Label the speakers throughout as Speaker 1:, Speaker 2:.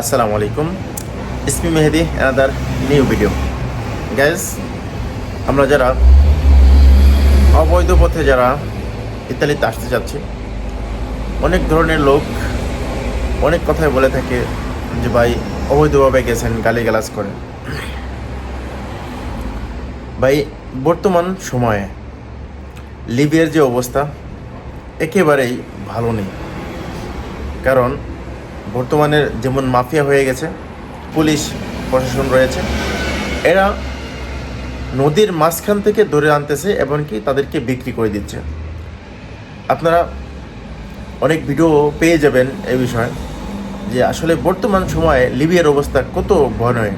Speaker 1: আসসালামু আলাইকুম। ইসমি Mehedi another new video gas আমরা যারা অবৈধ পথে যারা ইতালিতে আসতে যাচ্ছি, অনেক ধরনের লোক অনেক কথাই বলে থাকে যে ভাই, অবৈধভাবে গেছেন, গালিগালাজ করে ভাই, বর্তমান সময়ে লিবিয়ার যে অবস্থা একেবারেই ভালো নেই। কারণ বর্তমানের যেমন মাফিয়া হয়ে গেছে, পুলিশ, প্রশাসন রয়েছে, এরা নদীর মাঝখান থেকে ধরে আনতেছে এমনকি তাদেরকে বিক্রি করে দিচ্ছে। আপনারা অনেক ভিডিও পেয়ে যাবেন এ বিষয়ে যে আসলে বর্তমান সময়ে লিবিয়ার অবস্থা কত ভয়ানক।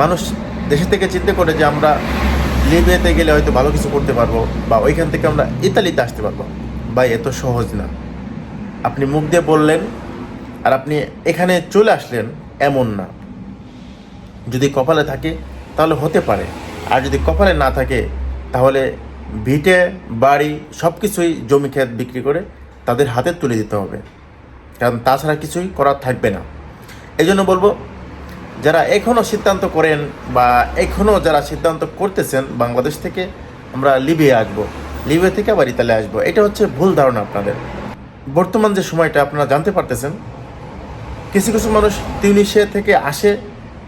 Speaker 1: মানুষ দেশে থেকে চিন্তা করে যে আমরা লিবিয়াতে গেলে হয়তো ভালো কিছু করতে পারব বা ওইখান থেকে আমরা ইতালিতে আসতে পারব। বা এত সহজ না। আপনি মুখ দিয়ে বললেন আর আপনি এখানে চলে আসলেন এমন না। যদি কপালে থাকে, তাহলে হতে পারে। আর যদি কপালে না থাকে, তাহলে ভিটে, বাড়ি সব কিছুই জমি ক্ষেত বিক্রি করে তাদের হাতে তুলে দিতে হবে। কারণ তাছাড়া কিছুই করার থাকবে না। এই জন্য বলব, যারা এখনও সিদ্ধান্ত করেন বা এখনও যারা সিদ্ধান্ত করতেছেন বাংলাদেশ থেকে, আমরা লিবিয়া আসব। লিবিয়া থেকে আবার ইতালি আসব। এটা হচ্ছে ভুল ধারণা আপনাদের। বর্তমান যে সময়টা আপনারা জানতে পারতেছেন কিছু কিছু মানুষ টিউনিশিয়া থেকে আসে,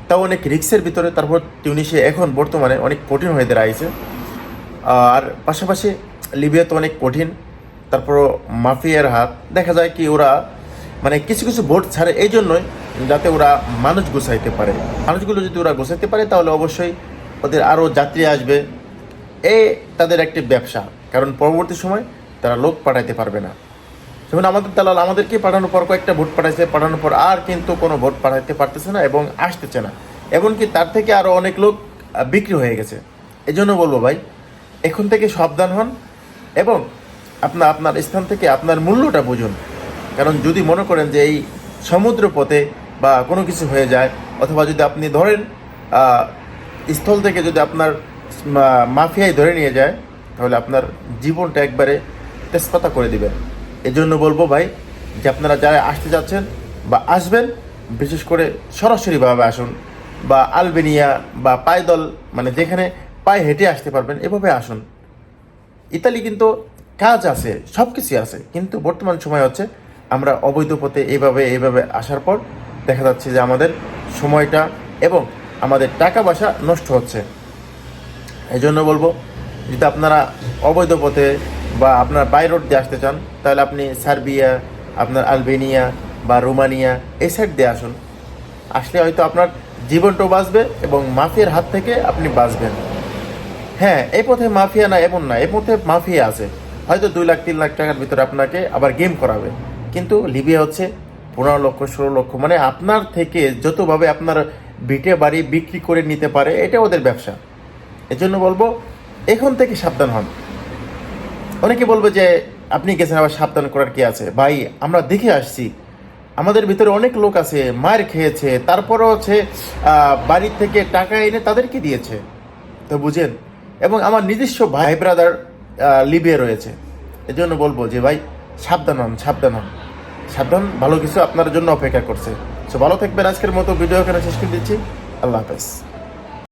Speaker 1: তাও অনেক রিক্সের ভিতরে। তারপর টিউনিশিয়া এখন বর্তমানে অনেক কঠিন হয়ে দাঁড়াইছে। আর পাশাপাশি লিবিয়া তো অনেক কঠিন। তারপর মাফিয়ার হাত, দেখা যায় কি ওরা মানে কিছু কিছু ভোট ছাড়ে এই জন্যই যাতে ওরা মানুষ গুছাইতে পারে। মানুষগুলো যদি ওরা গুছাইতে পারে, তাহলে অবশ্যই ওদের আরও যাত্রী আসবে। এ তাদের একটি ব্যবসা, কারণ পরবর্তী সময় তারা লোক পাঠাইতে পারবে না। যেমন আমাদের দালাল আমাদেরকে পাঠানোর পর কয়েকটা ভোট পাঠাইছে, পাঠানোর পর আর কিন্তু কোনো ভোট পাঠাইতে পারতেছে না এবং আসতেছে না। এমনকি তার থেকে আরও অনেক লোক বিক্রি হয়ে গেছে। এই জন্য বলব ভাই, এখন থেকে সাবধান হন এবং আপনার আপনার স্থান থেকে আপনার মূল্যটা বুঝুন। কারণ যদি মনে করেন যে এই সমুদ্র পথে বা কোনো কিছু হয়ে যায়, অথবা যদি আপনি ধরেন স্থল থেকে যদি আপনার মাফিয়ায় ধরে নিয়ে যায়, তাহলে আপনার জীবনটা একবারে তেজপাতা করে দিবেন। এজন্য বলব ভাই যে আপনারা যারা আসতে যাচ্ছেন বা আসবেন, বিশেষ করে সরাসরিভাবে আসুন বা আলবেনিয়া বা পায়দল মানে যেখানে পায়ে হেঁটে আসতে পারবেন, এভাবে আসুন। ইতালি কিন্তু কাজ আছে সব কিছুই আছে, কিন্তু বর্তমান সময় হচ্ছে আমরা অবৈধ পথে এইভাবে এইভাবে আসার পর দেখা যাচ্ছে যে আমাদের সময়টা এবং আমাদের টাকা পয়সা নষ্ট হচ্ছে। এই জন্য বলব, যদি আপনারা অবৈধ পথে বা আপনার বাই রোড দিয়ে আসতে চান, তাহলে আপনি সার্বিয়া, আপনার আলবেনিয়া বা রোমানিয়া, এই সাইড দিয়ে আসুন। আসলে হয়তো আপনার জীবনটাও বাঁচবে এবং মাফিয়ার হাত থেকে আপনি বাঁচবেন। হ্যাঁ এই পথে মাফিয়া না, এমন না, এই পথে মাফিয়া আছে। হয়তো দুই লাখ, তিন লাখ টাকার ভিতরে আপনাকে আবার গেম করাবে। কিন্তু লিবিয়া হচ্ছে পনেরো লক্ষ, ষোলো লক্ষ মানে আপনার থেকে যতভাবে আপনার ভিটে বাড়ি বিক্রি করে নিতে পারে, এটা ওদের ব্যবসা। এজন্য বলব, এখন থেকে সাবধান হন। অনেকে বলবে যে, আপনি গেছেন, আবার সাবধান করার কি আছে? ভাই, আমরা দেখে আসছি। আমাদের ভিতরে অনেক লোক আছে মায়ের খেয়েছে, তারপরও হচ্ছে বাড়ির থেকে টাকা এনে তাদেরকে দিয়েছে। তো বুঝেন? এবং আমার নিজস্ব ভাই ব্রাদার লিবিয়ে রয়েছে। এজন্য বলব যে, ভাই, সাবধান হন সাবধান হন। সাবধান, ভালো কিছু আপনার জন্য অপেক্ষা করছে। সো ভালো থাকবেন, আজকের মতো ভিডিও এখানে শেষ করে দিচ্ছি। আল্লাহ হাফেজ।